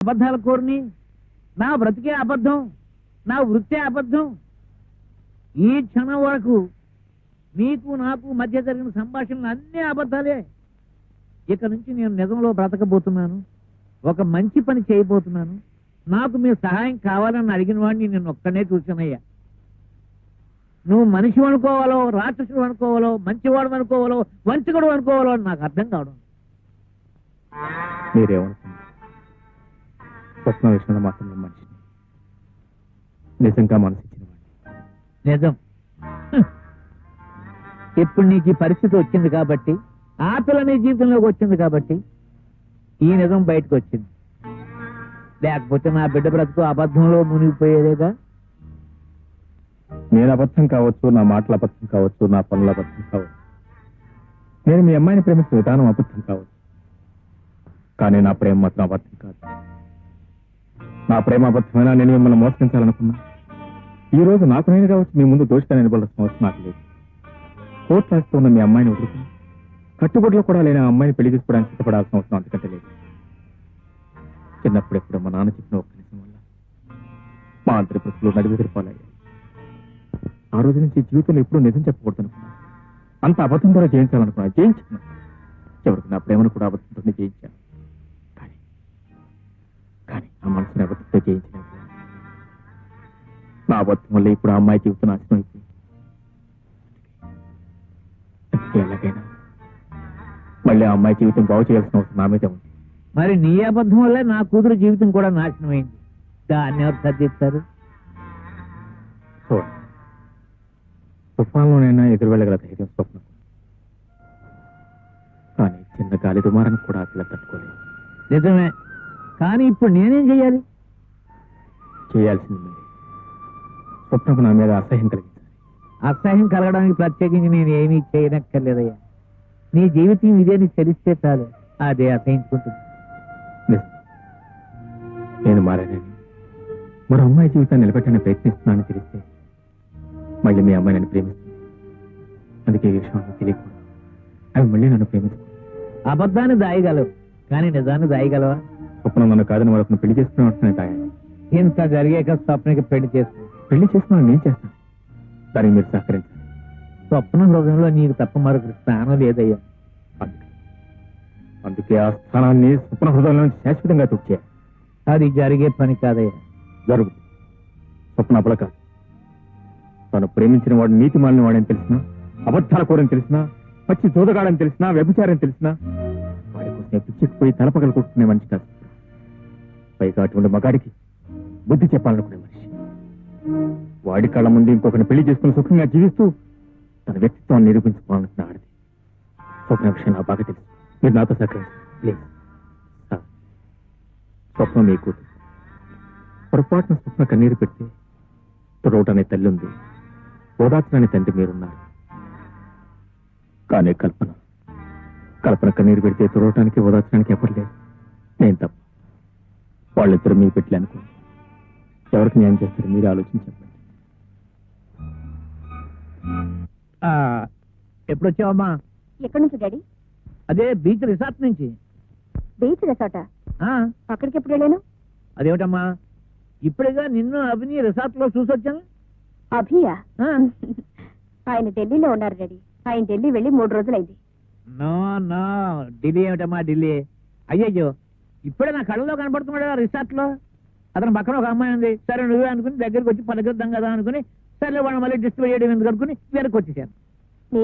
అబద్ధాల కోరిని? నా బ్రతికే అబద్ధం? నా వృత్తే అబద్ధం? ఈ క్షణం వరకు నీకు నాకు మధ్య జరిగిన సంభాషణలు అన్నీ అబద్ధాలే. ఇక నుంచి నేను నిజంలో బ్రతకబోతున్నాను. ఒక మంచి పని చేయబోతున్నాను. నాకు మీ సహాయం కావాలని అడిగిన వాడిని నేను ఒక్కనే చూసానయ్యా నువ్వు మనిషి అనుకోవాలో రాక్షసుడు అనుకోవాలో మంచివాడు అనుకోవాలో వంచకుడు అనుకోవాలో అని నాకు అర్థం కావడం మీరేమనుకున్నారు స్వప్న విషయంలో మాత్రం మనిషిని నిజంగా మనసు ఇచ్చిన నిజం. ఇప్పుడు నీకు ఈ పరిస్థితి వచ్చింది కాబట్టి ఆ పిల్ల నీ జీవితంలోకి వచ్చింది కాబట్టి ఈ నిజం బయటకు వచ్చింది. లేకపోతే నా బిడ్డ బ్రతుకు అబద్ధంలో మునిగిపోయేదేగా? నేను అబద్ధం కావచ్చు నా మాటలు అబద్ధం కావచ్చు నా పనులు అబద్ధం కావచ్చు. నేను మీ అమ్మాయిని ప్రేమిస్తున్న విధానం అబద్ధం కావచ్చు. కానీ నా ప్రేమ మాత్రం అబద్ధం కాదు. నా ప్రేమాబద్ధమైన నేను మిమ్మల్ని మోసగించాలనుకున్నా. ఈ రోజు నాకు నేనుగా వచ్చి మీ ముందు దోషిగా నిలబడాల్సిన అవసరం నాకు లేదు. కోర్టు రాస్తూ ఉన్న మీ అమ్మాయిని వదులుకుని కట్టుబడిలో కూడా లేని ఆ అమ్మాయిని పెళ్ళి తీసుకోవడానికి సిద్ధపడాల్సిన అవసరం అంతకంటే లేదు. చిన్నప్పుడు ఎప్పుడు మా నాన్న చెప్పిన ఒక్క నిజం వల్ల మా అందరి బ్రతుకులు నడివెదిరిపాలయ్యాయి ఆ రోజు నుంచి జీవితంలో ఎప్పుడూ నిజం చెప్పకూడదు అనుకున్నా. అంత అబద్ధం ద్వారా జయించాలనుకున్నా. జయించుకున్నా చివరికి నా ప్రేమను కూడా అబద్ధంతో జయించాను. ఆ మనసుని అబద్ధంతో జయించలేకపోయాను నా అబద్ధం వల్ల ఇప్పుడు ఆ అమ్మాయి జీవితం నాశనం అయిపోయింది. ఎలాగైనా మళ్ళీ ఆ అమ్మాయి జీవితం బాగు చేయాల్సిన అవసరం నా మీద ఉంది. మరి నీ అబద్ధం వల్లే నా కూతురు జీవితం కూడా నాశనం అయింది దాన్ని ఎవరు సర్దిస్తారు? చూడండి. తుఫాన్లోనైనా ఎదురు వెళ్ళగల ధైర్యం స్వప్నం. కానీ చిన్న గాలి దుమారానికి కూడా అట్లా తట్టుకోలేదు. నిజమే. కానీ ఇప్పుడు నేనేం చెయ్యాలి? చేయాల్సింది స్వప్నకు నా మీద అసహ్యం కలిగించాలి. అసహ్యం కలగడానికి ప్రత్యేకించి నేను ఏమీ చేయనక్కర్లేదయ్యా. నీ జీవితం ఇదే నీకు తెలిస్తే చాలు అదే అసహించుకుంటుంది. నేను మారానని మరో అమ్మాయి జీవితాన్ని నిలబెట్టని ప్రయత్నిస్తున్నానని తెలిస్తే మళ్ళీ మీ అమ్మాయి నన్ను ప్రేమిస్తుంది. అందుకే ఈ విషయం ఆమెకు తెలియకూడదు. అవి మళ్ళీ నన్ను ప్రేమిస్తుంది అబద్ధాన్ని దాయగలవు కానీ నిజాన్ని దాయగలవా? స్వప్నం నన్ను కాదని వాళ్ళకు పెళ్ళి చేసుకునే ఉంటున్నాయి ఇంత జరిగాక స్వప్నకి పెళ్ళి చేసుకో పెళ్ళి చేసుకున్నాను నేను చేస్తాను. దానికి మీరు సహకరించాలి స్వప్న హృదయంలో నీకు తప్ప మరొక స్థానం లేదయ్యా. అందుకే ఆ స్థానాన్ని స్వప్న హృదయంలో శాశ్వతంగా తుడిచేయాలి అది జరిగే పని కాదయ్యా. జరుగు స్వప్న అబల కాదు. తను ప్రేమించిన వాడు నీతి మాలిన వాడని తెలిసినా అబద్ధాల కోరని తెలిసినా పచ్చి జోదగాడని తెలిసినా వ్యభిచారం తెలిసినా వాడి కోసం పిచ్చిపోయి తలపగలు కొట్టుకునే మనిషి కాదు. పైగా అటువంటి మగాడికి బుద్ధి చెప్పాలనుకునే మనిషి. వాడి కళ్ళ ముందు ఇంకొకరిని పెళ్ళి చేసుకుని సుఖంగా జీవిస్తూ తన వ్యక్తిత్వాన్ని నిరూపించుకోవాలనుకున్న ఆడది స్వప్న విషయం నాకు బాగా తెలుసు. మీరు నాతో సహకరించండి. ప్లీజ్. స్వప్నం మీ కూతురు. పొరపాటున స్వప్న కన్నీరు పెడితే తుడవటనే తల్లి ఉంది. ఓదార్చని తండ్రి మీరున్నారు. కానీ కల్పన కల్పన కన్నీరు పెడితే తుడవటానికి ఓదార్చడానికి ఎవరు లేదు నేను తప్ప వాళ్ళిద్దరు మీ పెట్టి అనుకో. ఎవరికి న్యాయం చేస్తారు మీరు ఆలోచించండి. ఆ, ఎప్పుడు వచ్చావమ్మా ఎక్కడి నుంచి డాడీ? అదే బీచ్ రిసార్ట్ నుంచి. బీచ్ రిసార్ట్ ఆ, అక్కడికి ఎప్పుడు వెళ్ళాను? అదేమిటమ్మా? ఇప్పుడేగా నిన్ను అభిని రిసార్ట్లో చూసొచ్చాను అభియా? ఆ, ఆయన ఢిల్లీలో ఉన్నారు డాడీ. ఆయన ఢిల్లీ వెళ్ళి మూడు రోజులైంది. No no. ఢిల్లీ ఏమిటమ్మా ఢిల్లీ? అయ్యయ్యో. ఇప్పుడే నా కళ్ళలో కనపడుతున్నాడు రిసార్ట్లో అతను పక్కన ఒక అమ్మాయి ఉంది. సరే నువ్వే అనుకుని దగ్గరికి వచ్చి పలకరిద్దాం కదా అనుకుని సరే వాళ్ళు మళ్ళీ డిస్టర్బ్ చేయడం ఎందుకు అనుకుని వెనక్కి వచ్చేసాను.